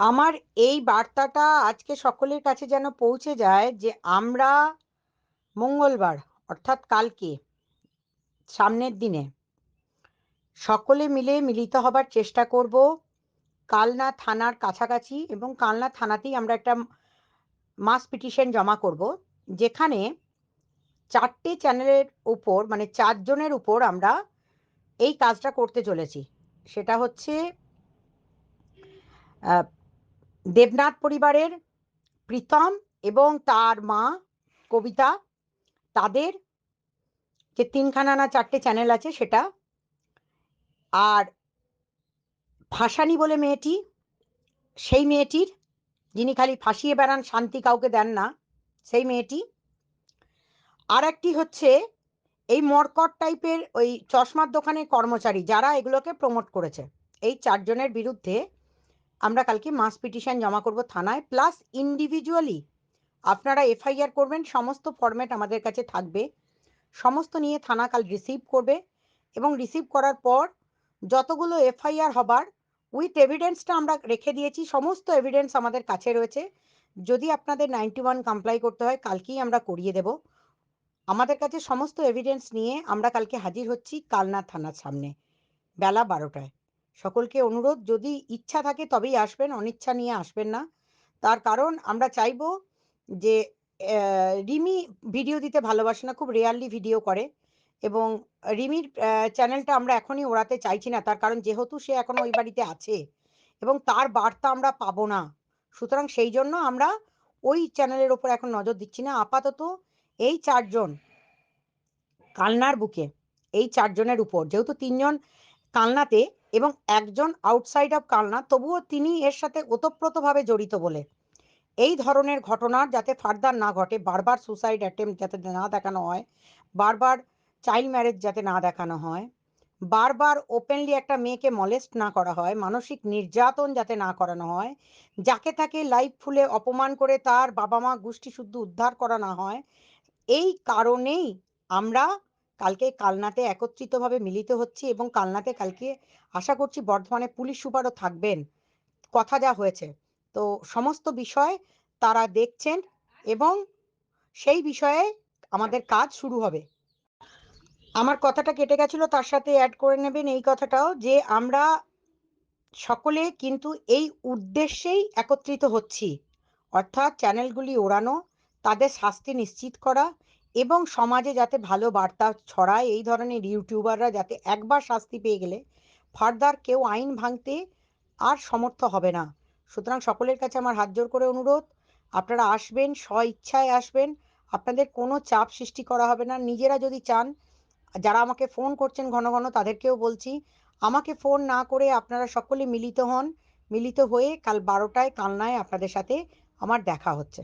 আমার এই বার্তাটা আজকে সকলের কাছে যেন পৌঁছে যায় যে আমরা মঙ্গলবার, অর্থাৎ কালকে, সামনের দিনে সকলে মিলে মিলিত হবার চেষ্টা করব। কালনা থানার কাছাকাছি এবং কালনা থানাতেই আমরা একটা মাস পিটিশন জমা করব, যেখানে চারটে চ্যানেলের উপর মানে চারজনের উপর আমরা এই কাজটা করতে চলেছি। সেটা হচ্ছে দেবনাথ পরিবারের প্রীতম এবং তার মা কবিতা, তাদের যে তিনখানা না চারটে চ্যানেল আছে সেটা। আর ফাঁসানি বলে মেয়েটি, সেই মেয়েটির, যিনি খালি ফাঁসিয়ে বেড়ান, শান্তি কাউকে দেন না, সেই মেয়েটি। আর একটি হচ্ছে এই মরকট টাইপের ওই চশমার দোকানের কর্মচারী, যারা এগুলোকে প্রমোট করেছে। এই চারজনের বিরুদ্ধে আমরা কালকে মাস পিটিশন জমা করব থানায় প্লাস ইন্ডিভিজুয়ালি আপনারা এফআইআর করবেন, সমস্ত ফরম্যাট আমাদের কাছে থাকবে। সমস্ত নিয়ে থানা কাল রিসিভ করবে এবং রিসিভ করার পর যতগুলো এফআইআর হবার উইথ এভিডেন্সটা আমরা রেখে দিয়েছি, সমস্ত এভিডেন্স আমাদের কাছে রয়েছে। যদি আপনাদের নাইনটি ওয়ান কমপ্লাই করতে হয়, কালকেই আমরা করিয়ে দেব। আমাদের কাছে সমস্ত এভিডেন্স নিয়ে আমরা কালকে হাজির হচ্ছি কালনা থানার সামনে, বেলা বারোটায়। সকলকে অনুরোধ, যদি ইচ্ছা থাকে তবেই আসবেন, অনিচ্ছা নিয়ে আসবেন না। তার কারণ আমরা চাইব যে রিমি ভিডিও দিতে ভালোবাসে না, খুব রেয়ারলি ভিডিও করে এবং রিমির চ্যানেলটা আমরা এখনই ওড়াতে চাইছি না। তার কারণ যেহেতু সে এখনও ওই বাড়িতে আছে এবং তার বার্তা আমরা পাবো না। সুতরাং সেই জন্য আমরা ওই চ্যানেলের ওপর এখন নজর দিচ্ছি না। আপাতত এই চারজন কালনার বুকে, এই চারজনের উপর, যেহেতু তিনজন কালনাতে এবং একজন আউটসাইড অফ কালনা, তবুও তিনি এর সাথে ওতপ্রোতভাবে জড়িত বলে। এই ধরনের ঘটনার যাতে ফার্দার না ঘটে, বারবার সুসাইড অ্যাটেম্প যাতে না দেখানো হয়, বারবার চাইল্ড ম্যারেজ যাতে না দেখানো হয়, বারবার ওপেনলি একটা মেয়েকে মলেস্ট না করা হয়, মানসিক নির্যাতন যাতে না করানো হয়, যাকে তাকে লাইফ ফুলে অপমান করে তার বাবা মা গোষ্ঠী শুদ্ধ উদ্ধার করা না হয়, এই কারণেই আমরা কালকে কালনাতে একত্রিতভাবে মিলিত হচ্ছি এবং কালনাতে কালকে আশা করছি বর্ধমানে পুলিশ সুপারও থাকবেন। কথা যা হয়েছে। তো সমস্ত বিষয় তারা দেখছেন এবং সেই বিষয়ে আমাদের কাজ শুরু হবে। আমার কথাটা কেটে গেছিল, তার সাথে অ্যাড করে নেবেন এই কথাটাও যে আমরা সকলে কিন্তু এই উদ্দেশ্যেই একত্রিত হচ্ছি। অর্থাৎ চ্যানেলগুলি ওড়ানো, তাদের শাস্তি নিশ্চিত করা এবং সমাজে যাতে ভালো বার্তা ছড়ায়, এই ধরনের ইউটিউবাররা যাতে একবার শাস্তি পেয়ে গেলে ফার্দার কেউ আইন ভাঙতে আর সমর্থ হবে না। সুতরাং সকলের কাছে আমার হাত জোর করে অনুরোধ, আপনারা আসবেন স্ব ইচ্ছায় আসবেন, আপনাদের কোনো চাপ সৃষ্টি করা হবে না। নিজেরা যদি চান, যারা আমাকে ফোন করছেন ঘন ঘন, তাদেরকেও বলছি, আমাকে ফোন না করে আপনারা সকলে মিলিত হন। মিলিত হয়ে কাল বারোটায় কালনায় আপনাদের সাথে আমার দেখা হচ্ছে।